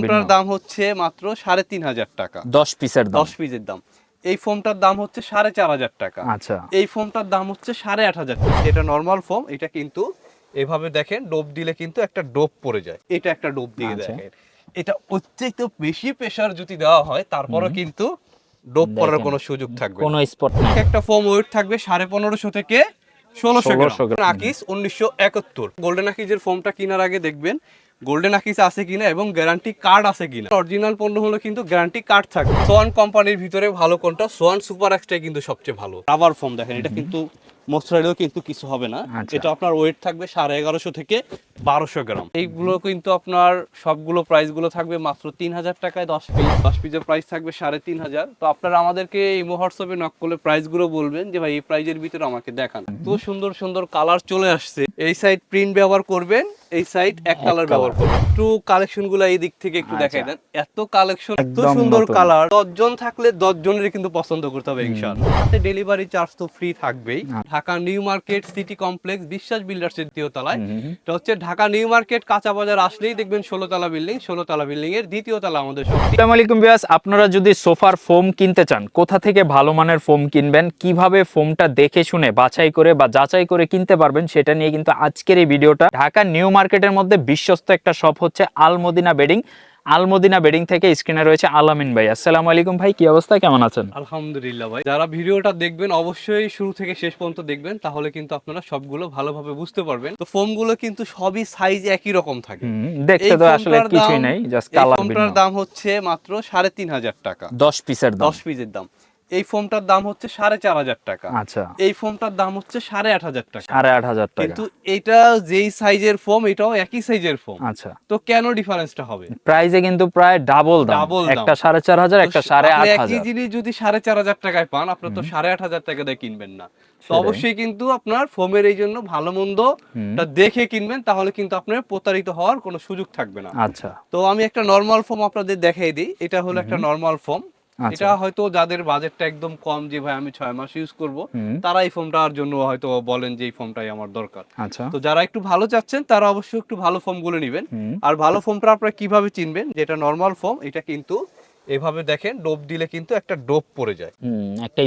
ফোমটার দাম হচ্ছে মাত্র সাড়ে তিন হাজার টাকা। দশ পিসের দশ পিসের দাম। এই ফোমটার দাম হচ্ছে সাড়ে চার হাজার টাকা। আচ্ছা। এই ফোমটার দাম হচ্ছে সাড়ে আট হাজার টাকা। এটা নর্মাল ফোম এটা কিন্তু এভাবে দেখেন ডোপ দিলে কিন্তু একটা ডোপ পড়ে যায়। এটা একটা ডোপ দিয়ে আচ্ছা। দেখেন। এটা অত্যন্ত বেশি প্রেসার যদি দেওয়া হয় তারপরও কিন্তু ডোপ পড়ার কোনো সুযোগ থাকবে। কোনো স্পট একটা ফোম ওয়েট থাকবে সাড়ে পনেরোশো থেকে ষোলোশো 1600 গ্রাম। গ্রাম। আকিস উনিশশো একাত্তর। গোল্ডেন আকিজের ফোমটা কেনার আগে দেখবেন গোল্ডেন আকিস আছে কিনা এবং গ্যারান্টি কার্ড আছে কিনা? অরিজিনাল পণ্য হলো কিন্তু গ্যারান্টি কার্ড থাকে। সোয়ান কোম্পানির ভিতরে ভালো কোনটা? সোয়ান সুপার এক্সটাই কিন্তু সবচেয়ে ভালো। রাবার ফোম দেখেন এটা কিন্তু মশলাইলেও কিন্তু কিছু হবে না। আচ্ছা। এটা আপনার ওয়েট থাকবে সাড়ে এগারোশো থেকে বারোশো গ্রাম। এইগুলো কিন্তু আপনার সবগুলো প্রাইসগুলো থাকবে মাত্র তিন হাজার টাকায় দশ পিস দশ পিসের প্রাইস থাকবে সাড়ে তিন হাজার তো আপনারা আমাদেরকে এই হোয়াটসঅ্যাপে নক করলে প্রাইসগুলো বলবেন যে ভাই এই প্রাইজের ভিতরে আমাকে দেখান। তো সুন্দর সুন্দর কালার চলে আসছে। এই সাইড প্রিন্ট ব্যবহার করবেন এই সাইড এক কালার ব্যবহার করবেন। একটু কালেকশনগুলো এই দিক থেকে একটু দেখাই দেন। এত কালেকশন এত সুন্দর। কালার দশজন থাকলে দশ জনের কিন্তু পছন্দ করতে হবে ইনশাআল্লাহ। সাথে ডেলিভারি চার্জ তো ফ্রি থাকবেই। Dhaka new market city complex Biswas builders এর দ্বিতীয় তলায়। এটা হচ্ছে ঢাকা নিউ মার্কেট, কাঁচা বাজার আসলেই দেখবেন ষোলো তলা বিল্ডিং, ষোলো তলা বিল্ডিং এর দ্বিতীয় তলা আমাদের আসসালামু আলাইকুম বিয়াস আপনারা যদি সোফার ফোম কিনতে চান, কোথা থেকে ভালো মানের ফোম কিনবেন, কীভাবে ফোমটা দেখে শুনে, বাছাই করে বা যাচাই করে কিনতে পারবেন, সেটা নিয়ে কিন্তু আজকের এই ভিডিওটা। ঢাকা নিউ মার্কেটের মধ্যে বিশ্বস্ত একটা শপ হচ্ছে আলমদিনা বেডিং। আলমদিনা বেডিং থেকে স্ক্রিনে রয়েছে আলামিন ভাই। আসসালামু আলাইকুম ভাই কি অবস্থা? কেমন আছেন? আলহামদুলিল্লাহ ভাই। যারা ভিডিওটা দেখবেন অবশ্যই শুরু থেকে শেষ পর্যন্ত দেখবেন তাহলে কিন্তু আপনারা সবগুলো ভালোভাবে বুঝতে পারবেন। তো ফোমগুলো কিন্তু সবই সাইজ একই রকম থাকে। দেখতে তো আসলে কিছুই নাই জাস্ট কালার ফোমটার দাম হচ্ছে মাত্র সাড়ে তিন হাজার টাকা। দশ পিসের দাম। দশ পিসের দাম। এই ফোমটার দাম হচ্ছে সাড়ে চার হাজার টাকা। আচ্ছা। এই ফোমটার দাম হচ্ছে সাড়ে আট হাজার টাকা। সাড়ে আট হাজার টাকা। কিন্তু এটা যেই সাইজের ফোম এটাও একই সাইজের ফোম। আচ্ছা। তো কেন ডিফারেন্সটা হবে? প্রাইসে কিন্তু প্রায় ডাবল দাম। দাম। একটা সাড়ে চার হাজার একটা সাড়ে আট একই জিনিস যদি সাড়ে চার হাজার টাকায় পান আপনার তো সাড়ে আট হাজার টাকা দিয়ে কিনবেন না। তো অবশ্যই কিন্তু আপনার ফোমের এই জন্য ভালো মন্দ দেখে কিনবেন তাহলে কিন্তু আপনার প্রতারিত হওয়ার কোনো সুযোগ থাকবে না। আচ্ছা। তো আমি একটা নর্মাল ফোম আপনাদের দেখাই দিই। এটা হলো একটা নর্মাল ফোম। এটা হয়তো যাদের বাজেটটা একদম কম যে ভাই আমি ছয় মাস ইউজ করব তারা এই ফোমটার জন্য হয়তো বলেন যে এই ফোমটাই আমার দরকার। আচ্ছা। তো যারা একটু ভালো চাচ্ছেন তারা অবশ্যই একটু ভালো ফোমগুলো নেবেন আর ভালো ফোমটা আপনারা কীভাবে চিনবেন? যেটা নর্মাল ফোম এটা কিন্তু এভাবে দেখেন ডোপ দিলে কিন্তু একটা ডোপ পড়ে যায়।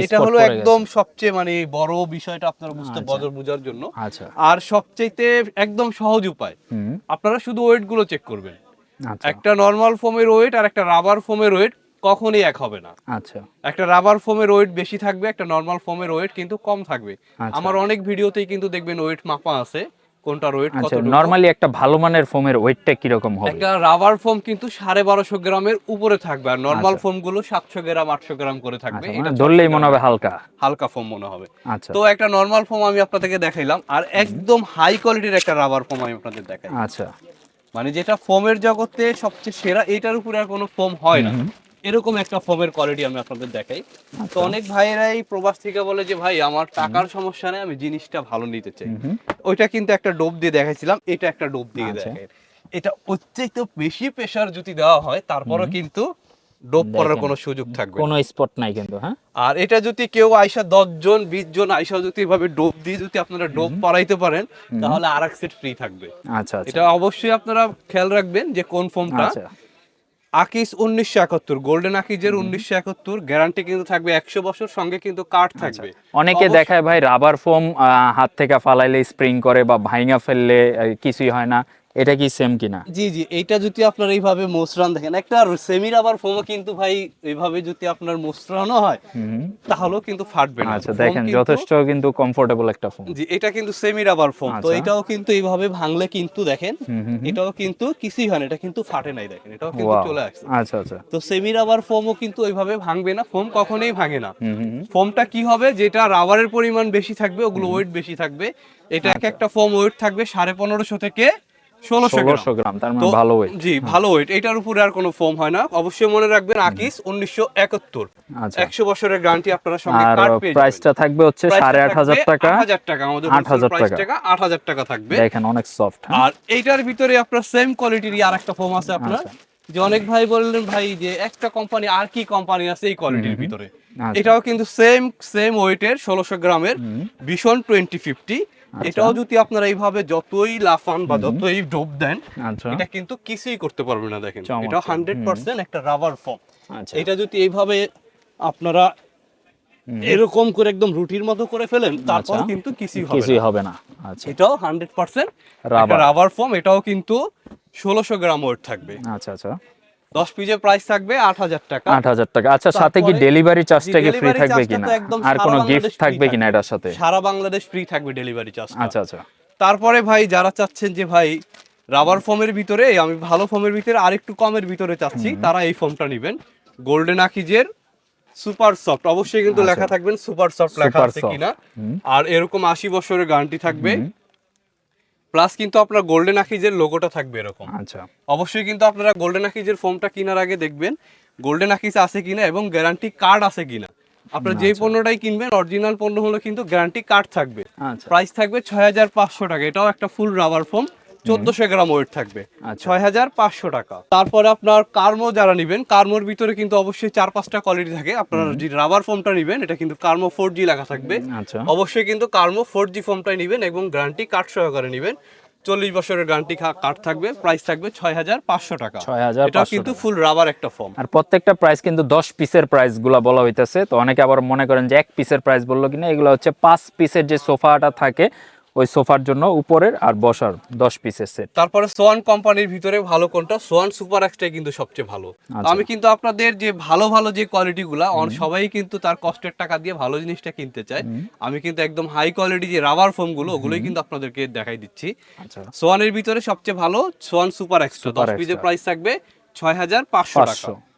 এটা হলো একদম সবচেয়ে মানে বড় বিষয়টা আপনারা বুঝতে আচ্ছা। বদর বোঝার জন্য। আচ্ছা। আর সবচেয়ে একদম সহজ উপায় আপনারা শুধু ওয়েটগুলো চেক করবেন। আচ্ছা। একটা নর্মাল ফোমের ওয়েট আর একটা রাবার ফোমের ওয়েট কখনোই এক হবে না। আচ্ছা। একটা রাবার ফোমের ওয়েট বেশি থাকবে একটা নর্মাল ফোমের ওয়েট কিন্তু কম থাকবে। আচ্ছা। আমার অনেক ভিডিওতেই কিন্তু দেখবেন ওয়েট মাপা আছে কোনটার ওয়েট কত নরমালি একটা ভালো মানের ফোমের ওয়েটটা কীরকম হবে? একটা রাবার ফোম কিন্তু সাড়ে বারোশো গ্রামের উপরে থাকবে আর নর্মাল। ফোমগুলো সাতশো গ্রাম আটশো গ্রাম করে থাকবে। আচ্ছা, এটা মানে ধরলেই মনে হবে হালকা। হালকা ফোম মনে হবে। আচ্ছা। তো একটা নর্মাল ফোম আমি আপনাদেরকে দেখাইলাম আর একদম হাই কোয়ালিটির একটা রাবার ফোম আমি আপনাদের দেখাই। আচ্ছা। মানে যেটা ফোমের জগতে সবচেয়ে সেরা এটার উপরে আর কোনো ফোম হয় না। এরকম একটা ফোমের কোয়ালিটি আমি আপনাদের দেখাই। তো অনেক ভাইয়েরা এই প্রবাস থেকে বলে যে ভাই আমার টাকার সমস্যা নেই আমি জিনিসটা ভালো নিতে চাই। ওইটা কিন্তু একটা ডোব দিয়ে দেখাইছিলাম এটা একটা ডোব দিয়ে আচ্ছা। দেখেন এটা অত্যন্ত বেশি প্রেসার যদি দেওয়া হয় তারপরও কিন্তু ডোব করার কোনো সুযোগ থাকবে কোনো স্পট নাই কিন্তু হ্যাঁ? আর এটা যদি কেউ আইসা দশ জন বিশ জন আইসা যদি এভাবে ডোব দিয়ে যদি আপনারা ডোব পরাইতে পারেন তাহলে আর এক সেট ফ্রি থাকবে। আচ্ছা আচ্ছা। এটা অবশ্যই আপনারা খেয়াল রাখবেন যে কোন ফর্মটা আচ্ছা। আকিস উনিশশো একাত্তর গোল্ডেন আকিজের উনিশশো একাত্তর গ্যারান্টি কিন্তু থাকবে একশো বছর সঙ্গে কিন্তু কাঠ থাকবে। অনেকে দেখায় ভাই রাবার ফোম হাত থেকে ফালাইলে স্প্রিং করে বা ভাইঙা ফেললে কিছুই হয় না। এটা কি সেম কিনা? জি জি এইটা যদি আপনার এইভাবে মোসরান দেখেন একটা সেমি রাবার ফোমও কিন্তু ভাই এইভাবে যদি আপনার মোসরানো হয় তাহলেও কিন্তু ফাটবে না। আচ্ছা দেখেন যথেষ্ট কিন্তু কমফোর্টেবল একটা ফোম জি এটা কিন্তু সেমি রাবার ফোম তো আচ্ছা। এটাও কিন্তু এইভাবে ভাঙলে কিন্তু দেখেন। এটাও কিন্তু কিছুই হয় না এটা কিন্তু ফাটে নাই দেখেন এটাও কিন্তু চলে আসছে। আচ্ছা আচ্ছা। তো সেমি রাবার ফোমও কিন্তু ওইভাবে ভাঙবে না ফোম কখনোই ভাঙে না। ফোমটা কি হবে যেটা রাবারের পরিমাণ বেশি থাকবে ওগুলো ওয়েট বেশি থাকবে এটা এক একটা ফোম ওয়েট থাকবে সাড়ে পনেরোশো থেকে ষোলোশো গ্রাম। তার মানে ভালো ওয়েট জি ভালো ওয়েট এটার উপরে আর কোনো ফোম হয় না। অবশ্যই মনে রাখবেন আকিস উনিশশো একাত্তর। আচ্ছা। একশো বছরের গ্যারান্টি আপনারা সঙ্গে কার্ড পেয়ে প্রাইসটা থাকবে হচ্ছে সাড়ে আট হাজার টাকা। হাজার টাকা। আমাদের 8,000 প্রাইস টাকা। আট হাজার টাকা থাকবে। দেখেন অনেক সফট আর এইটার ভিতরে আপনার সেম কোয়ালিটির আর একটা ফোম আছে আপনার। আচ্ছা। যে অনেক ভাই বললেন ভাই যে একটা কোম্পানি আর কি কোম্পানি আছে এই কোয়ালিটির ভিতরে? আচ্ছা। এটাও কিন্তু সেম সেম ওয়েটের ষোলোশো গ্রামের ভীষণ টোয়েন্টি ফিফটি এটাও যদি আপনারা এইভাবে যতই লাফান বা যতই ডোব দেন আচ্ছা। এটা কিন্তু কিছুই করতে পারবে না দেখেন। এটা হান্ড্রেড পার্সেন্ট একটা রাবার ফর্ম আচ্ছা। এটা যদি এইভাবে আপনারা এরকম করে একদম রুটির মতো করে ফেলেন তারপর আচ্ছা। কিন্তু কিছুই হবে কিছুই না। হবে না। আচ্ছা। এটাও hundred percent rubber rubber foam এটাও কিন্তু ষোলোশো গ্রাম ওয়েট থাকবে। আচ্ছা আচ্ছা। দশ পিজের প্রাইস থাকবে আট হাজার টাকা। আট হাজার টাকা। আচ্ছা সাথে কি তারপরে- ডেলিভারি চার্জটা কি ফ্রি থাকবে কিনা? আর কোনো গিফট থাকবে কিনা এটার সাথে? সারা বাংলাদেশ ফ্রি থাকবে ডেলিভারি চার্জ আচ্ছা আচ্ছা। তারপরে ভাই যারা চাচ্ছেন যে ভাই রাবার ফোমের ভিতরে আমি ভালো ফোমের ভিতরে আরেকটু কমের ভিতরে চাচ্ছি তারা এই ফোমটা নেবেন। গোল্ডেন আকিজের সুপার সফট অবশ্যই কিন্তু আচ্ছা। লেখা থাকবেন সুপার সফট লেখা আছে কিনা। আর এরকম আশি বছরের গ্যারান্টি থাকবে। প্লাস কিন্তু আপনার গোল্ডেন আকিজের লোগোটা থাকবে এরকম। আচ্ছা। অবশ্যই কিন্তু আপনারা গোল্ডেন আকিজের ফোমটা কেনার আগে দেখবেন গোল্ডেন আকিজ আছে কিনা এবং গ্যারান্টি কার্ড আছে কিনা। আপনার যে পণ্যটাই কিনবেন অরিজিনাল পণ্য হলো কিন্তু গ্যারান্টি কার্ড থাকবে। আচ্ছা। প্রাইস থাকবে ছয় হাজার পাঁচশো টাকা। এটাও একটা ফুল রাবার ফোম চোদ্দশো গ্রাম ওয়েট থাকবে। আচ্ছা। ছয় হাজার পাঁচশো টাকা। তারপরে আপনার কার্মো যারা নিবেন কার্মোর ভিতরে কিন্তু অবশ্যই চার পাঁচটা কোয়ালিটি থাকে। আপনারা যে রাবার ফোমটা নিবেন এটা কিন্তু কার্মো ফোর জি লেখা থাকবে। আচ্ছা। অবশ্যই কিন্তু কার্মো ফোর জি ফোমটাই নিবেন এবং গ্যারান্টি কার্ড সহকারে নিবেন। চল্লিশ বছরের গ্যারান্টি কার্ড থাকবে প্রাইস থাকবে ছয় হাজার পাঁচশো টাকা। 6,500 এটা কিন্তু ফুল রাবার একটা ফর্ম আর প্রত্যেকটা প্রাইস কিন্তু দশ পিসের প্রাইসগুলা বলা হইতেছে। তো অনেকে আবার মনে করেন যে এক পিসের প্রাইস বলল কিনা এগুলো হচ্ছে পাঁচ পিসের যে সোফাটা থাকে ওই সোফার জন্য উপরের আর বসার দশ পিসের সেট তারপরে সোয়ান কোম্পানির ভিতরে ভালো কোনটা? সোয়ান সুপার এক্সটাই কিন্তু সবচেয়ে ভালো। আচ্ছা। আমি কিন্তু আপনাদের যে ভালো ভালো যে কোয়ালিটি গুলা অন- সবাই কিন্তু তার কষ্টের টাকা দিয়ে ভালো জিনিসটা কিনতে চায়। আমি কিন্তু একদম হাই কোয়ালিটি যে রাবার ফোমগুলো ওগুলোই কিন্তু আপনাদেরকে দেখাই দিচ্ছি। আচ্ছা। সোয়ানের ভিতরে সবচেয়ে ভালো সোয়ান সুপার এক্সট্রা দশ পিসের প্রাইস থাকবে ছয় হাজার পাঁচশো। টাকা।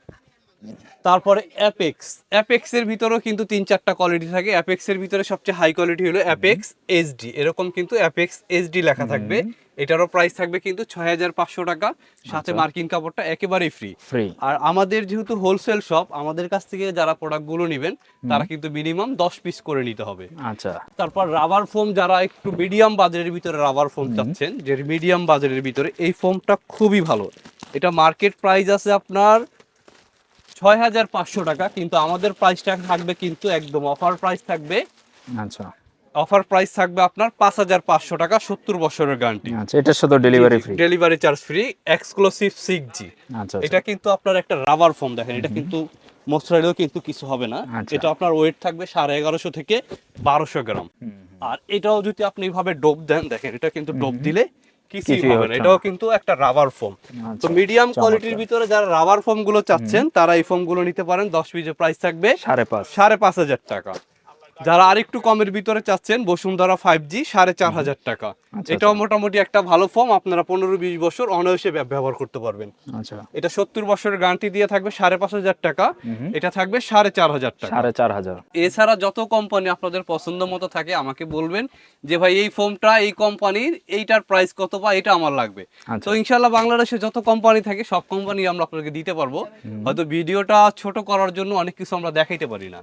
তারপরে অ্যাপেক্স অ্যাপেক্স এর ভিতরেও কিন্তু তিন চারটা কোয়ালিটি থাকে। অ্যাপেক্স এর ভিতরে সবচেয়ে হাই কোয়ালিটি হলো অ্যাপেক্স এইচডি এরকম কিন্তু অ্যাপেক্স এইচডি লেখা থাকবে। এটারও প্রাইস থাকবে কিন্তু ছয় হাজার পাঁচশো টাকা। সাথে মার্কিন কাপড়টা একেবারেই ফ্রি ফ্রি আর আমাদের যেহেতু হোলসেল শপ আমাদের কাছ থেকে যারা প্রোডাক্টগুলো নেবেন তারা কিন্তু মিনিমাম দশ পিস করে নিতে হবে। আচ্ছা। তারপর রাবার ফোম যারা একটু মিডিয়াম বাজারের ভিতরে রাবার ফোম চাচ্ছেন যে মিডিয়াম বাজারের ভিতরে এই ফোমটা খুবই ভালো। এটা মার্কেট প্রাইস আছে আপনার ছয় হাজার পাঁচশো টাকা কিন্তু আমাদের প্রাইসটা থাকবে কিন্তু একদম অফার প্রাইস থাকবে। আচ্ছা। অফার প্রাইস থাকবে আপনার পাঁচ হাজার পাঁচশো টাকা সত্তর বছরের গ্যারান্টি আচ্ছা এটার সাথে delivery free delivery charge free exclusive six G আচ্ছা এটা কিন্তু আপনার একটা রাবার ফোম দেখেন এটা কিন্তু মশলাইলেও কিন্তু কিছু হবে না। আচ্ছা। এটা আপনার ওয়েট থাকবে সাড়ে এগারোশো থেকে বারোশো গ্রাম। আর এটাও যদি আপনি এইভাবে ডোব দেন দেখেন এটা কিন্তু ডোব দিলে কিছুই হবে না এটাও কিন্তু একটা রাবার ফোম আচ্ছা, তো মিডিয়াম কোয়ালিটির ভিতরে যারা রাবার ফোমগুলো চাচ্ছেন তারা এই ফোমগুলো নিতে পারেন দশ পিসের প্রাইস থাকবে। সাড়ে পাঁচ। সাড়ে পাঁচ হাজার টাকা। যারা আরেকটু কমের ভিতরে চাচ্ছেন বসুন্ধরা ফাইভ জি সাড়ে চার হাজার টাকা। এটাও মোটামুটি একটা ভালো ফোম আপনারা পনেরো বিশ বছর অনায়াসে ব্যবহার করতে পারবেন। আচ্ছা। এটা সত্তর বছরের গ্যারান্টি দিয়ে থাকবে সাড়ে পাঁচ হাজার টাকা এটা থাকবে সাড়ে চার হাজার টাকা। সাড়ে চার হাজার। এছাড়া যত কোম্পানি আপনাদের পছন্দ মতো থাকে আমাকে বলবেন যে ভাই এই ফোমটা এই কোম্পানির এইটার প্রাইস কত বা এটা আমার লাগবে। আচ্ছা। তো ইনশাল্লাহ বাংলাদেশে যত কোম্পানি থাকে সব কোম্পানি আমরা আপনাকে দিতে পারব। হয়তো ভিডিওটা ছোট করার জন্য অনেক কিছু আমরা দেখাইতে পারি না।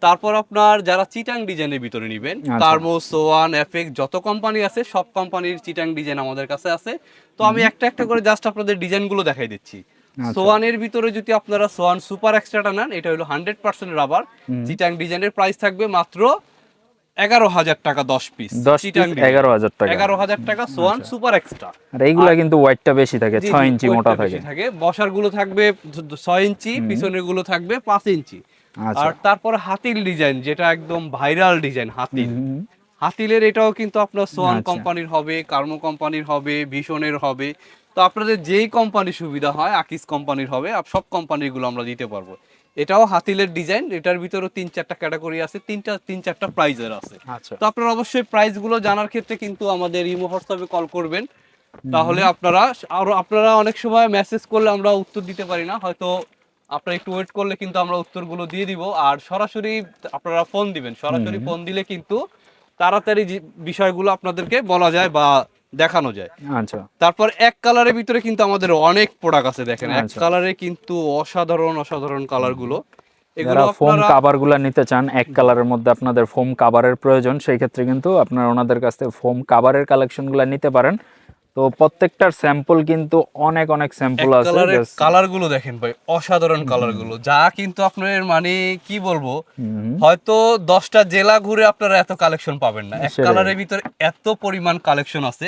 তারপর আপনার যারা চিটাং ডিজাইনের ভিতরে নিবেন আচ্ছা। কার্মো সোয়ান এফেক্ট যত কোম্পানি আছে সব কোম্পানির চিটাং ডিজাইন আমাদের কাছে আছে। তো আমি একটা একটা করে জাস্ট আপনাদের ডিজাইনগুলো দেখাই দিচ্ছি। আচ্ছা। সোয়ানের ভিতরে যদি আপনারা সোয়ান সুপার এক্সট্রাটা নেন এটা হলো হান্ড্রেড পার্সেন্ট রাবার চিটাং ডিজাইনের প্রাইস থাকবে মাত্র এগারো হাজার টাকা দশ পিস দশ এগারো হাজার টাকা। এগারো হাজার টাকা সোয়ান সুপার এক্সট্রা। আর এইগুলা কিন্তু ওয়েটটা বেশি থাকে ছয় ইঞ্চি মোটা থাকে। থাকে। বসারগুলো থাকবে ছয় ইঞ্চি পিছনেরগুলো থাকবে পাঁচ ইঞ্চি। আচ্ছা। আর তারপরে হাতিল ডিজাইন যেটা একদম ভাইরাল ডিজাইন হাতিল। হাতিলের এটাও কিন্তু আপনার সোয়ান আচ্ছা। কোম্পানির হবে কার্মো কোম্পানির হবে ভীষণের হবে। তো আপনাদের যেই কোম্পানি সুবিধা হয় আকিস কোম্পানির হবে সব কোম্পানিরগুলো আমরা দিতে পারব। এটাও হাতিলের ডিজাইন এটার ভিতরেও তিন চারটা ক্যাটাগরি আছে তিনটা তিন চারটা প্রাইজের আছে। আচ্ছা। তো আপনারা অবশ্যই প্রাইসগুলো জানার ক্ষেত্রে কিন্তু আমাদের ইমো হোয়াটসঅ্যাপে কল করবেন। তাহলে আপনারা আরও আপনারা অনেক সময় মেসেজ করলে আমরা উত্তর দিতে পারি না হয়তো আপনারা একটু ওয়েট করলে কিন্তু আমরা উত্তরগুলো দিয়ে দিব। আর সরাসরি আপনারা ফোন দিবেন সরাসরি ফোন দিলে কিন্তু তাড়াতাড়ি বিষয়গুলো আপনাদেরকে বলা যায় বা দেখানো যায়। আচ্ছা। তারপর এক কালারের ভিতরে কিন্তু আমাদের অনেক প্রোডাক্ট আছে দেখেন। এক আচ্ছা। কালারে কিন্তু অসাধারণ অসাধারণ কালারগুলো। এগুলো যারা ফোম কাভারগুলো কাভার নিতে চান এক কালারের মধ্যে আপনাদের ফোম কাভারের প্রয়োজন। সেই ক্ষেত্রে কিন্তু আপনারা ওনাদের কাছ থেকে ফোম কাভারের কালেকশনগুলা নিতে পারেন। তো প্রত্যেকটার স্যাম্পল কিন্তু অনেক অনেক স্যাম্পল আছে কালারগুলো দেখেন ভাই অসাধারণ কালারগুলো যা কিন্তু আপনার মানে কি বলব হয়তো দশটা জেলা ঘুরে আপনারা এত কালেকশন পাবেন না। এক কালারের ভিতরে এত পরিমাণ কালেকশন আছে।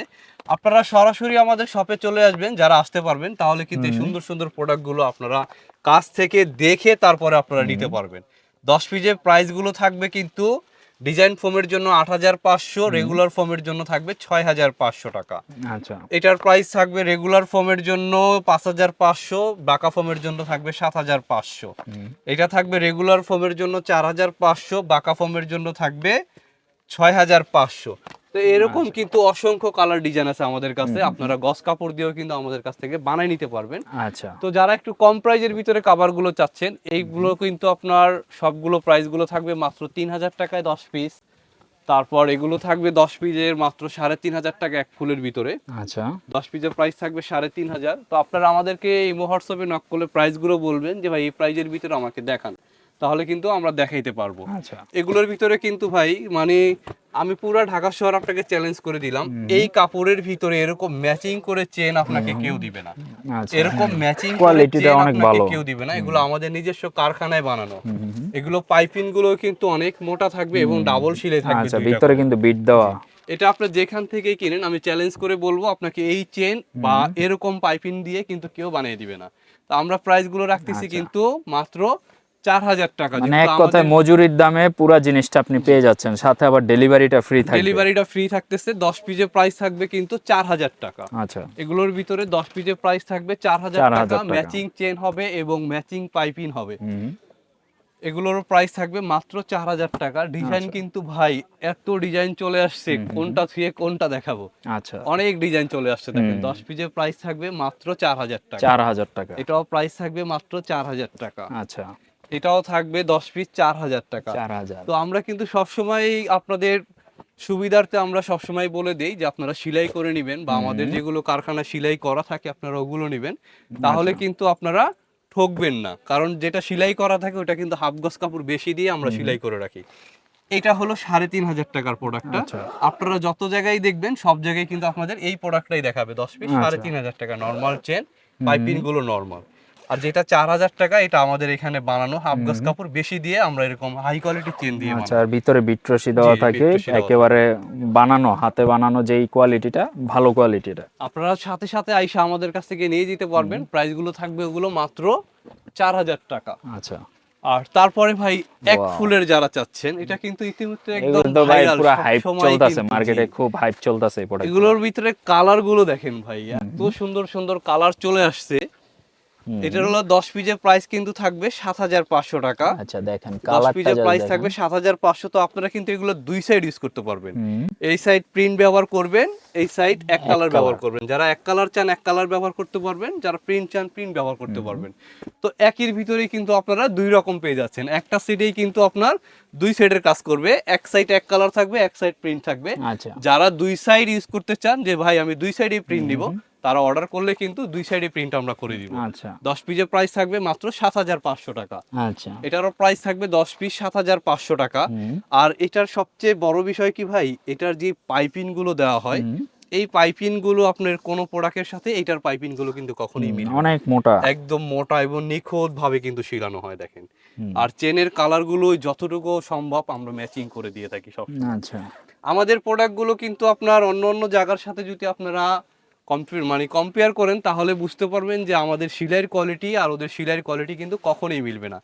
আপনারা সরাসরি আমাদের শপে চলে আসবেন যারা আসতে পারবেন তাহলে কিন্তু সুন্দর সুন্দর প্রোডাক্টগুলো আপনারা কাছ থেকে দেখে তারপরে আপনারা নিতে পারবেন। দশ পিজের প্রাইসগুলো থাকবে কিন্তু ডিজাইন ফোমের জন্য আট হাজার পাঁচশো রেগুলার ফোমের জন্য থাকবে ছয় হাজার পাঁচশো টাকা। আচ্ছা। এটার প্রাইস থাকবে রেগুলার ফোমের জন্য পাঁচ হাজার পাঁচশো বাঁকা ফোমের জন্য থাকবে সাত হাজার পাঁচশো। এটা থাকবে রেগুলার ফোমের জন্য চার হাজার পাঁচশো বাঁকা ফোমের জন্য থাকবে ছয় হাজার পাঁচশো। তো এরকম কিন্তু অসংখ্য কালার ডিজাইন আছে আমাদের কাছে। আপনারা গস কাপড় দিয়েও কিন্তু আমাদের কাছ থেকে বানাই নিতে পারবেন। আচ্ছা। তো যারা একটু কম প্রাইজের ভিতরে কাবারগুলো চাচ্ছেন এইগুলো কিন্তু আপনার সবগুলো প্রাইসগুলো থাকবে মাত্র তিন হাজার টাকায় দশ পিস তারপর এগুলো থাকবে দশ পিসের মাত্র সাড়ে তিন হাজার টাকা এক ফুলের ভিতরে। আচ্ছা। দশ পিসের প্রাইস থাকবে সাড়ে তিন হাজার। তো আপনারা আমাদেরকে এই হোয়াটসঅ্যাপে নক করলে প্রাইসগুলো বলবেন যে ভাই এই প্রাইজের ভিতরে আমাকে দেখান। তাহলে কিন্তু আমরা দেখাইতে পারব। আচ্ছা। এগুলোর ভিতরে কিন্তু ভাই মানে আমি পুরো ঢাকা শহর আপনাকে চ্যালেঞ্জ করে দিলাম। এই কাপড়ের ভিতরে এরকম ম্যাচিং করে চেন আপনাকে কেউ দিবে না। আচ্ছা এরকম ম্যাচিং Quality-টা অনেক ভালো। কেউ দিবে না। এগুলো আমাদের নিজস্ব কারখানায় বানানো। এগুলো পাইপিংগুলো কিন্তু অনেক মোটা থাকবে এবং ডাবল সিলাই থাকবে আচ্ছা ভিতরে কিন্তু বিট দেওয়া। এটা আপনি যেখান থেকেই কিনেন আমি চ্যালেঞ্জ করে বলব আপনাকে এই চেন বা এরকম পাইপিং দিয়ে কিন্তু কেউ বানিয়ে দিবে না। তো আমরা প্রাইসগুলো রাখতেছি কিন্তু মাত্র চার হাজার টাকা। মানে এক কথায় মজুরির দামে পুরো জিনিসটা আপনি পেয়ে যাচ্ছেন সাথে আবার ডেলিভারিটা ফ্রি থাকবে। ডেলিভারিটা ফ্রি থাকতেছে দশ পিজের প্রাইস থাকবে কিন্তু চার হাজার টাকা। আচ্ছা। এগুলোর ভিতরে দশ পিজের প্রাইস থাকবে চার হাজার 4,000 টাকা। ম্যাচিং চেন হবে এবং ম্যাচিং পাইপিং হবে। এগুলোর প্রাইস থাকবে মাত্র চার হাজার টাকা। ডিজাইন আচ্ছা। কিন্তু ভাই এত ডিজাইন চলে আসছে কোনটা থুয়ে কোনটা দেখাবো? আচ্ছা। অনেক ডিজাইন চলে আসছে দেখেন দশ পিজের প্রাইস থাকবে মাত্র চার হাজার টাকা। চার হাজার টাকা। এটাও প্রাইস থাকবে মাত্র চার হাজার টাকা। আচ্ছা। এটাও থাকবে দশ পিস চার হাজার টাকা। চার হাজার। তো আমরা কিন্তু সবসময় আপনাদের সুবিধার্থে আমরা সবসময় বলে দেই যে আপনারা সেলাই করে নেবেন বা আমাদের যেগুলো কারখানা সেলাই করা থাকে আপনারা ওগুলো নেবেন। তাহলে কিন্তু আপনারা ঠকবেন না। কারণ যেটা সেলাই করা থাকে ওটা কিন্তু হাফ গজ কাপড় বেশি দিয়ে আমরা সেলাই করে রাখি। এটা হলো সাড়ে তিন হাজার টাকার প্রোডাক্টটা আচ্ছা। আপনারা যত জায়গায় দেখবেন সব জায়গায় কিন্তু আপনাদের এই প্রোডাক্টটাই দেখাবে দশ পিস সাড়ে তিন হাজার টাকা নর্মাল চেন পাইপিংগুলো নর্মাল আর যেটা চার হাজার টাকা এটা আমাদের এখানে বানানো। হাফ গজ কাপড় বেশি দিয়ে আমরা এরকম হাই কোয়ালিটি চেন দিয়ে আচ্ছা আর ভিতরে বিট্রসি দেওয়া থাকে একেবারে বানানো হাতে বানানো যেই কোয়ালিটিটা ভালো কোয়ালিটিটা আপনারা সাথে সাথে আইসা আমাদের কাছ থেকে নিয়ে যেতে পারবেন। প্রাইসগুলো থাকবে ওগুলো মাত্র চার হাজার টাকা। আচ্ছা। আর তারপরে ভাই এক ফুলের যারা চাচ্ছেন এটা কিন্তু ইতিমধ্যে একদম ভাই পুরো হাইপ চলতেছে মার্কেটে খুব হাইপ চলতেছে এই প্রোডাক্ট এগুলোর ভিতরে কালারগুলো দেখেন ভাই এত সুন্দর সুন্দর কালার চলে আসছে। এটার হলো দশ পিসের প্রাইস কিন্তু থাকবে সাত হাজার পাঁচশো টাকা। আচ্ছা দেখেন দশ যা প্রাইস থাকবে সাত হাজার পাঁচশো তো আপনারা কিন্তু এগুলো দুই সাইড ইউজ করতে পারবেন। এই সাইড প্রিন্ট ব্যবহার করবেন এই সাইড এক কালার ব্যবহার করবেন। যারা এক কালার চান এক কালার ব্যবহার করতে পারবেন যারা প্রিন্ট চান প্রিন্ট ব্যবহার করতে পারবেন। তো একই ভিতরেই কিন্তু আপনারা দুই রকম পেয়ে যাচ্ছেন। একটা সাইডেই কিন্তু আপনার দুই সাইডের কাজ করবে। এক সাইড এক কালার থাকবে এক সাইড প্রিন্ট থাকবে। আচ্ছা। যারা দুই সাইড ইউজ করতে চান যে ভাই আমি দুই সাইডে প্রিন্ট নিব তারা অর্ডার করলে কিন্তু দুই সাইডে প্রিন্ট আমরা করে দিব। আচ্ছা। দশ পিসের প্রাইস থাকবে মাত্র সাত হাজার পাঁচশো টাকা। আচ্ছা। এটারও প্রাইস থাকবে দশ পিস সাত হাজার পাঁচশো টাকা। আর এটার সবচেয়ে বড় বিষয় কি ভাই এটার যে পাইপিংগুলো দেওয়া হয় এই পাইপিংগুলো আপনার কোনো প্রোডাক্টের সাথে এটার পাইপিংগুলো কিন্তু কখনোই মিলে অনেক মোটা। একদম মোটা এবং নিখুঁত ভাবে কিন্তু শিলানো হয় দেখেন। আর চেনের কালারগুলো যতটুকু সম্ভব আমরা ম্যাচিং করে দিয়ে থাকি সব আচ্ছা। আমাদের প্রোডাক্টগুলো কিন্তু আপনার অন্য অন্য জায়গার সাথে যদি আপনারা কম্পেয়ার মানে কম্পেয়ার করেন তাহলে বুঝতে পারবেন যে আমাদের সিলাইয়ের কোয়ালিটি আর ওদের সিলাইয়ের কোয়ালিটি কিন্তু কখনোই মিলবে না।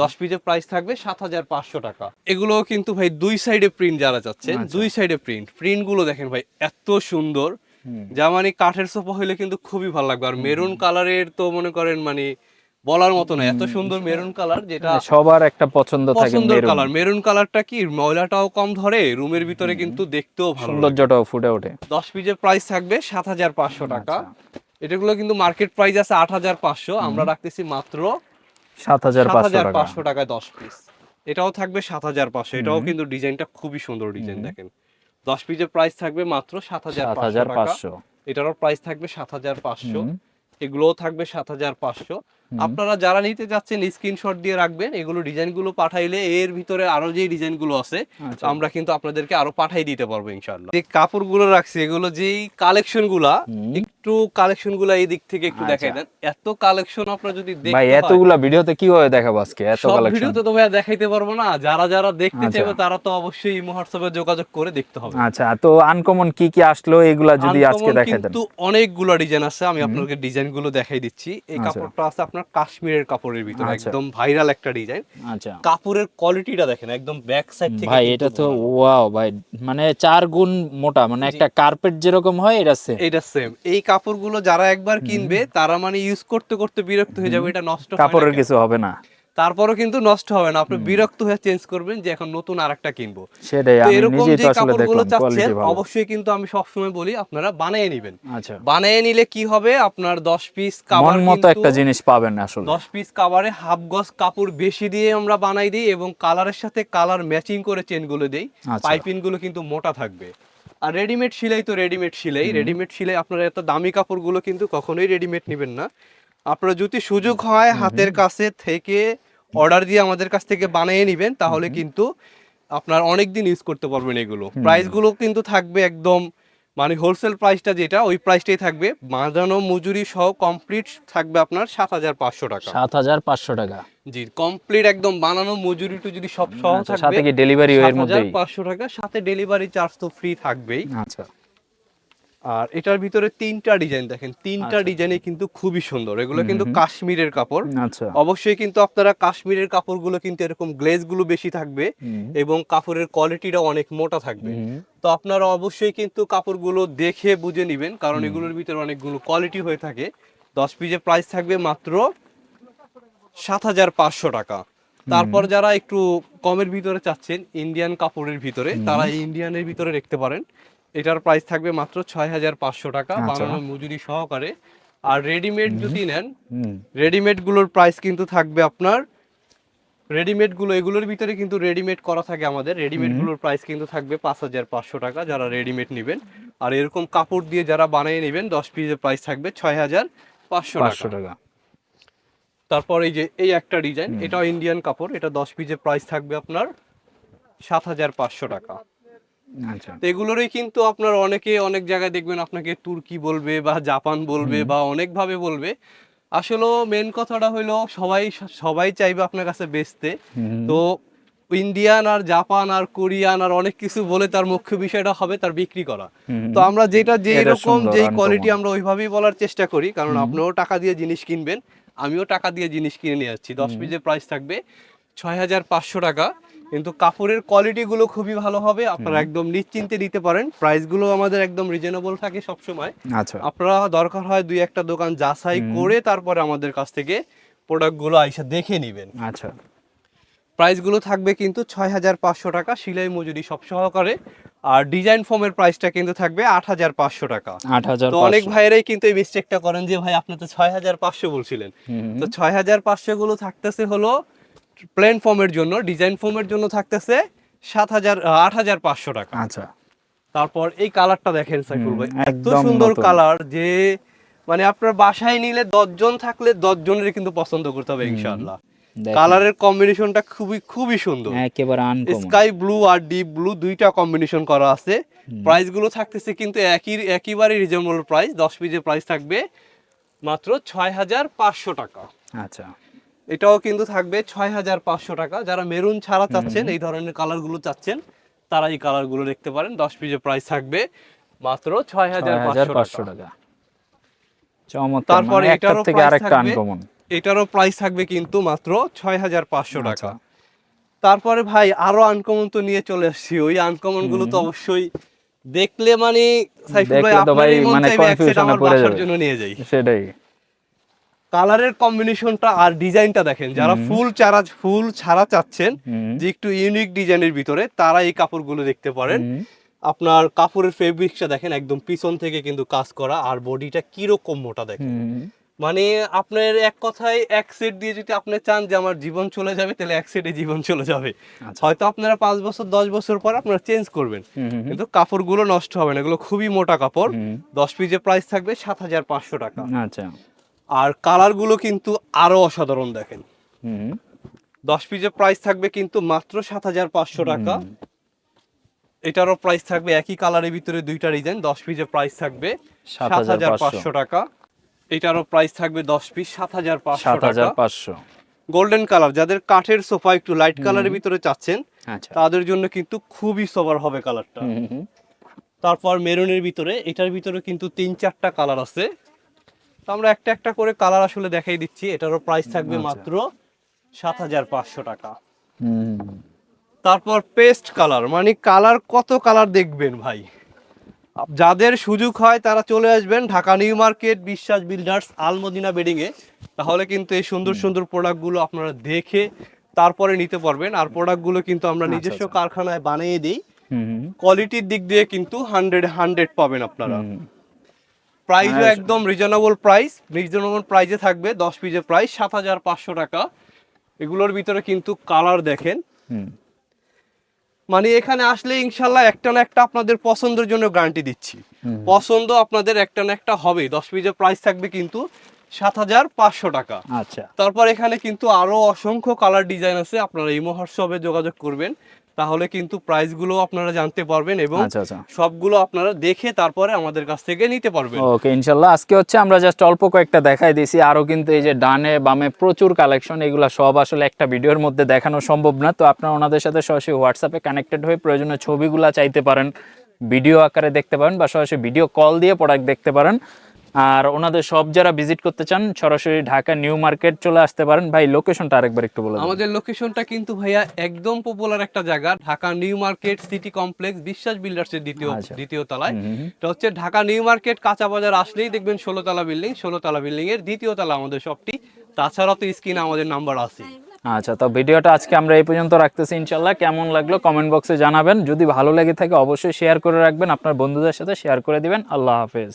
দশ পিসের প্রাইস থাকবে সাত হাজার পাঁচশো টাকা। এগুলো কিন্তু ভাই দুই সাইডে প্রিন্ট যারা চাচ্ছেন আচ্ছা। দুই সাইডে প্রিন্ট প্রিন্টগুলো দেখেন ভাই এত সুন্দর। যা মানে কাঠের সোফা হইলে কিন্তু খুবই ভালো লাগবে। আর মেরুন কালারের তো মনে করেন মানে বলার মতো না এত সুন্দর মেরুন কালার যেটা মানে সবার একটা পছন্দ থাকে পছন্দের মেরুন। কালার। মেরুন কালারটা কি ময়লাটাও কম ধরে রুমের ভিতরে কিন্তু দেখতেও ভালো সৌন্দর্যটাও ফুটে ওঠে। দশ পিসের প্রাইস থাকবে সাত হাজার পাঁচশো টাকা। আচ্ছা। এটাগুলো কিন্তু মার্কেট প্রাইস আছে আট হাজার পাঁচশো আমরা রাখতেছি মাত্র সাত হাজার সাত পাঁচশো হাজার টাকা পাঁচশো টাকায় দশ পিস। এটাও থাকবে সাত হাজার পাঁচশো এটাও কিন্তু ডিজাইনটা খুবই সুন্দর ডিজাইন দেখেন। দশ পিসের প্রাইস থাকবে মাত্র সাত হাজার সাত পাঁচশো হাজার টাকা পাঁচশো। এটারও প্রাইস থাকবে সাত হাজার পাঁচশো। হুম। এগুলোও থাকবে সাত হাজার পাঁচশো। আপনারা যারা নিতে চাচ্ছেন স্ক্রিনশট দিয়ে রাখবেন। এগুলো ডিজাইনগুলো পাঠাইলে এর ভিতরে আরও যে ডিজাইনগুলো আছে আচ্ছা। আমরা কিন্তু আপনাদেরকে আরও পাঠাই দিতে পারব ইনশাআল্লাহ। যে কাপড়গুলো রাখছি এগুলো যেই কালেকশনগুলা হুম। একটু কালেকশনগুলা এই দিক থেকে একটু আচ্ছা। দেখাই দেন। এত কালেকশন আপনারা যদি ভাই দেখতে হয়, এতগুলা ভিডিওতে কীভাবে দেখাবো আজকে? এত সব কালেকশন ভিডিওতে তো ভাইয়া দেখাইতে পারব না। যারা যারা দেখতে আচ্ছা। চাইবে তারা তো অবশ্যই ইমো হোয়াটসঅ্যাপে যোগাযোগ করে দেখতে হবে। আচ্ছা তো আনকমন কি কি আসলো? এগুলা যদি আজকে দেখাই দেন। কিন্তু অনেকগুলো ডিজাইন আছে। আমি আপনাকে ডিজাইনগুলো দেখাই দিচ্ছি। এই আচ্ছা। কাপড়টা আছে আপনার কাশ্মীরের কাপড়ের ভিতরে আচ্ছা। একদম ভাইরাল একটা ডিজাইন আচ্ছা। কাপড়ের কোয়ালিটিটা দেখেন একদম ব্যাক সাইড থেকে ভাই এটা তো। ওয়াও ভাই। মানে চার গুণ মোটা মানে একটা কার্পেট যেরকম হয় এটা সেম এটা সেম এই কাপড়গুলো যারা একবার কিনবে তারা মানে ইউজ করতে করতে বিরক্ত হয়ে যাবে এটা নষ্ট কাপড়ের কিছু হবে না। তারপরেও কিন্তু নষ্ট হবে না। আপনি বিরক্ত হয়ে চেঞ্জ করবেন যে এখন নতুন আরেকটা কিনবো। সেটাই আমি এরকম যে কাপড়গুলো চাচ্ছেন অবশ্যই কিন্তু আমি সবসময় বলি আপনারা বানিয়ে নেবেন। আচ্ছা। বানিয়ে নিলে কি হবে? আপনার দশ পিস কাভার মতো একটা জিনিস পাবেন আসলে। দশ পিস কাভারে হাফ গজ কাপড় বেশি দিয়ে আমরা বানাই দিই এবং কালারের সাথে কালার ম্যাচিং করে চেনগুলো দেই। আচ্ছা। পাইপিংগুলো কিন্তু মোটা থাকবে। আর রেডিমেড সেলাই তো রেডিমেড সেলাই। রেডিমেড সেলাই আপনারা এত দামি কাপড়গুলো কিন্তু কখনোই রেডিমেড নেবেন না। আপনারা যদি সুযোগ হয় হাতের কাছে থেকে অর্ডার দিয়ে আমাদের কাছ থেকে বানিয়ে নেবেন তাহলে কিন্তু আপনার অনেক দিন ইউজ করতে পারবেন এগুলো। প্রাইসগুলো কিন্তু থাকবে একদম মানে হোলসেল প্রাইসটা যেটা ওই প্রাইসটাই থাকবে। বাঁধানো মজুরি সহ কমপ্লিট থাকবে আপনার সাত হাজার পাঁচশো টাকা। সাত হাজার পাঁচশো টাকা। জি কমপ্লিট একদম বানানো মজুরি টু যদি সব সহ আচ্ছা, থাকবে সাথে কি ডেলিভারি এর মধ্যেই? পাঁচশো টাকা সাথে ডেলিভারি চার্জ তো ফ্রি থাকবেই। আচ্ছা। আর এটার ভিতরে তিনটা ডিজাইন দেখেন তিনটা আচ্ছা। ডিজাইনে কিন্তু খুবই সুন্দর। এগুলো কিন্তু কাশ্মীরের কাপড়। আচ্ছা। অবশ্যই কিন্তু আপনারা কাশ্মীরের কাপড়গুলো কিন্তু এরকম গ্লেজগুলো বেশি থাকবে এবং কাপড়ের কোয়ালিটিটা অনেক মোটা থাকবে। তো আপনারা অবশ্যই কিন্তু কাপড়গুলো দেখে বুঝে নেবেন কারণ এগুলোর ভিতরে অনেকগুলো কোয়ালিটি হয়ে থাকে। দশ পিসের প্রাইস থাকবে মাত্র সাত হাজার পাঁচশো টাকা। তারপর যারা একটু কমের ভিতরে চাচ্ছেন ইন্ডিয়ান কাপড়ের ভিতরে তারা ইন্ডিয়ানের ভিতরে দেখতে পারেন। এটার প্রাইস থাকবে মাত্র ছয় হাজার পাঁচশো টাকা আচ্ছা। বানানো মজুরি সহকারে। আর রেডিমেড যদি নেন। রেডিমেডগুলোর প্রাইস কিন্তু থাকবে আপনার রেডিমেডগুলো এগুলোর ভিতরে কিন্তু রেডিমেড করা থাকে আমাদের। রেডিমেডগুলোর প্রাইস কিন্তু থাকবে পাঁচ হাজার পাঁচশো টাকা যারা রেডিমেড নেবেন। আর এরকম কাপড় দিয়ে যারা বানিয়ে নেবেন দশ পিসের প্রাইস থাকবে ছয় হাজার পাঁচশো পাঁচশো টাকা। তারপর এই যে এই একটা ডিজাইন এটাও ইন্ডিয়ান কাপড় এটা দশ পিসের প্রাইস থাকবে আপনার সাত হাজার পাঁচশো টাকা। তো এগুলোরই কিন্তু আপনার অনেকে অনেক জায়গায় দেখবেন আপনাকে তুর্কি বলবে বা জাপান বলবে বা অনেকভাবে বলবে। আসলে মেন কথাটা হলো সবাই সবাই চাইবে আপনার কাছে বেচতে। তো ইন্ডিয়ান আর জাপান আর কোরিয়ান আর অনেক কিছু বলে তার মুখ্য বিষয়টা হবে তার বিক্রি করা। তো আমরা যেটা যে এটা এরকম যেই কোয়ালিটি আমরা ওইভাবেই বলার চেষ্টা করি কারণ আপনিও টাকা দিয়ে জিনিস কিনবেন আমিও টাকা দিয়ে জিনিস কিনে নিয়ে যাচ্ছি। দশ পিসের প্রাইস থাকবে ছয় হাজার পাঁচশো টাকা। কিন্তু কাপড়ের কোয়ালিটি গুলো খুবই ভালো হবে। আপনারা একদম নিশ্চিন্তে নিতে পারেন। প্রাইসগুলো আমাদের একদম রিজনেবল থাকে সব সময় আচ্ছা। আপনারা দরকার হয় দুই একটা দোকান যাচাই করে তারপরে আমাদের কাছ থেকে প্রোডাক্টগুলো আইসা দেখে নেবেন। আচ্ছা। প্রাইসগুলো থাকবে কিন্তু ছয় হাজার পাঁচশো টাকা সিলাই মজুরি সব সহকারে। আর ডিজাইন ফর্মের প্রাইসটা কিন্তু থাকবে আট হাজার পাঁচশো টাকা। তো অনেক ভাইয়েরাই কিন্তু এই মিস্টেকটা করেন যে ভাই আপনি তো ছয় হাজার পাঁচশো বলছিলেন। তো ছয় হাজার পাঁচশো গুলো থাকতেছে হলো প্লেন ফর্মের জন্য ডিজাইন ফর্মের জন্য থাকতেছে সাত হাজার আট হাজার পাঁচশো টাকা। আচ্ছা। তারপর এই কালারটা দেখেন সাইফুল ভাই এত সুন্দর কালার যে মানে আপনার বাসায় নিলে দশজন থাকলে দশ জনের কিন্তু পছন্দ করতে হবে ইনশাআল্লাহ। কালারের কম্বিনেশনটা খুবই খুবই সুন্দর। একেবারে স্কাই ব্লু আর ডিপ ব্লু দুইটা কম্বিনেশন করা আছে। প্রাইসগুলো থাকতেছে কিন্তু একই একইবারে রিজনেবল প্রাইস দশ পিসের প্রাইস থাকবে মাত্র ছয় হাজার পাঁচশো টাকা। আচ্ছা। এটাও কিন্তু থাকবে ছয় হাজার পাঁচশো টাকা। যারা মেরুন ছাড়া চাচ্ছেন এই ধরনের কালারগুলো চাচ্ছেন তারা এই কালারগুলো দেখতে পারেন। দশ পিসের প্রাইস থাকবে মাত্র ছয় হাজার পাঁচশো টাকা। টাকা তারপরে মানে এটারও থেকে আরেকটা আনকমন এটারও প্রাইস থাকবে কিন্তু মাত্র ছয় হাজার পাঁচশো টাকা। আচ্ছা। তারপরে ভাই আরও আনকমন তো নিয়ে চলে আসছি। ওই আনকমনগুলো তো অবশ্যই দেখলে মানে সাইফুল ভাই আপনারই মন মানে চাইবে জন্য নিয়ে যাই। সেটাই। কালারের কম্বিনেশনটা আর ডিজাইনটা দেখেন যারা ফুল চারা ফুল ছাড়া চাচ্ছেন যে একটু ইউনিক ডিজাইনের ভিতরে তারা এই কাপড়গুলো দেখতে পারেন। আপনার কাপড়ের ফেব্রিক্সটা দেখেন একদম পিছন থেকে কিন্তু কাজ করা আর বডিটা কীরকম মোটা দেখেন। মানে আপনার এক কথায় এক সেট দিয়ে যদি আপনি চান যে আমার জীবন চলে যাবে তাহলে এক সেটে জীবন চলে যাবে। আচ্ছা। হয়তো আপনারা পাঁচ বছর দশ বছর পর আপনারা চেঞ্জ করবেন। কিন্তু কাপড়গুলো নষ্ট হবে না এগুলো খুবই মোটা কাপড়। দশ পিসের প্রাইস থাকবে সাত হাজার পাঁচশো টাকা। আচ্ছা। আর কালারগুলো কিন্তু আরও অসাধারণ দেখেন। হুম। দশ পিসের প্রাইস থাকবে কিন্তু মাত্র সাত হাজার পাঁচশো টাকা। এটারও প্রাইস থাকবে একই কালারের ভিতরে দুইটা ডিজাইন দশ পিসের প্রাইস থাকবে সাত হাজার পাঁচশো টাকা। এটারও প্রাইস থাকবে দশ পিস সাত হাজার পাঁচশো সাত হাজার টাকা পাঁচশো। গোল্ডেন কালার যাদের কাঠের সোফা একটু লাইট কালারের ভিতরে চাচ্ছেন আচ্ছা। তাদের জন্য কিন্তু খুবই সবার হবে কালারটা। তারপর মেরুনের ভিতরে এটার ভিতরে কিন্তু তিন চারটা কালার আছে। তো আমরা একটা একটা করে কালার আসলে দেখাই দিচ্ছি। এটারও প্রাইস থাকবে আচ্ছা। মাত্র সাত হাজার পাঁচশো টাকা। তারপর পেস্ট কালার মানে কালার কত কালার দেখবেন ভাই? যাদের সুযোগ হয় তারা চলে আসবেন Dhaka new market Biswas builders Almadina bedding এ। তাহলে কিন্তু এই সুন্দর সুন্দর প্রোডাক্টগুলো আপনারা দেখে তারপরে নিতে পারবেন। আর প্রোডাক্টগুলো কিন্তু আমরা আচ্ছা, নিজস্ব আচ্ছা। কারখানায় বানিয়ে দিই। কোয়ালিটির দিক দিয়ে কিন্তু হান্ড্রেড হান্ড্রেড পাবেন আপনারা। প্রাইসও একদম রিজনেবল প্রাইস রিজনেবল প্রাইসে থাকবে দশ পিসের প্রাইস সাত হাজার পাঁচশো টাকা। এগুলোর ভিতরে কিন্তু কালার দেখেন। মানে এখানে আসলে ইনশাল্লাহ একটা না একটা আপনাদের পছন্দের জন্য গ্যারান্টি দিচ্ছি। পছন্দ আপনাদের একটা না একটা হবে দশ পিসের প্রাইস থাকবে কিন্তু সাত হাজার পাঁচশো টাকা। আচ্ছা। তারপর এখানে কিন্তু আরও অসংখ্য কালার ডিজাইন আছে আপনারা এই মহোৎসবে যোগাযোগ করবেন। তাহলে কিন্তু প্রাইসগুলো আপনারা জানতে পারবেন এবং আচ্ছা আচ্ছা। সবগুলো আপনারা দেখে তারপরে আমাদের কাছ থেকে নিতে পারবেন। ওকে ইনশাল্লাহ। আজকে হচ্ছে আমরা জাস্ট অল্প কয়েকটা দেখাই দিয়েছি। আরও কিন্তু এই যে ডানে বামে প্রচুর কালেকশন এগুলো সব আসলে একটা ভিডিওর মধ্যে দেখানো সম্ভব না। তো আপনারা ওনাদের সাথে সরাসরি হোয়াটসঅ্যাপে কানেক্টেড হয়ে প্রয়োজনীয় ছবিগুলো চাইতে পারেন ভিডিও আকারে দেখতে পারেন বা সরাসরি ভিডিও কল দিয়ে প্রোডাক্ট দেখতে পারেন। আর ওনাদের সব যারা ভিজিট করতে চান সরাসরি ঢাকা নিউ মার্কেট চলে আসতে পারেন। ভাই লোকেশনটা আরেকবার একটু বলে আমাদের লোকেশনটা কিন্তু ভাইয়া একদম পপুলার একটা জায়গা Dhaka new market city complex Biswas builders এর দ্বিতীয় আচ্ছা। দ্বিতীয় তলায়। এটা হচ্ছে ঢাকা নিউ মার্কেট কাঁচা বাজার আসলেই দেখবেন ষোলো তলা বিল্ডিং ষোলো তলা বিল্ডিং এর দ্বিতীয় তলা আমাদের শপটি তাছাড়া তো স্ক্রিনে আমাদের নাম্বার আছে। আচ্ছা তো ভিডিওটা আজকে আমরা এই পর্যন্ত রাখতেছি ইনশাল্লাহ কেমন লাগল কমেন্ট বক্সে জানাবেন। যদি ভালো লেগে থাকে, অবশ্যই শেয়ার করে রাখবেন। আপনার বন্ধুদের সাথে শেয়ার করে দিবেন। আল্লাহ হাফেজ।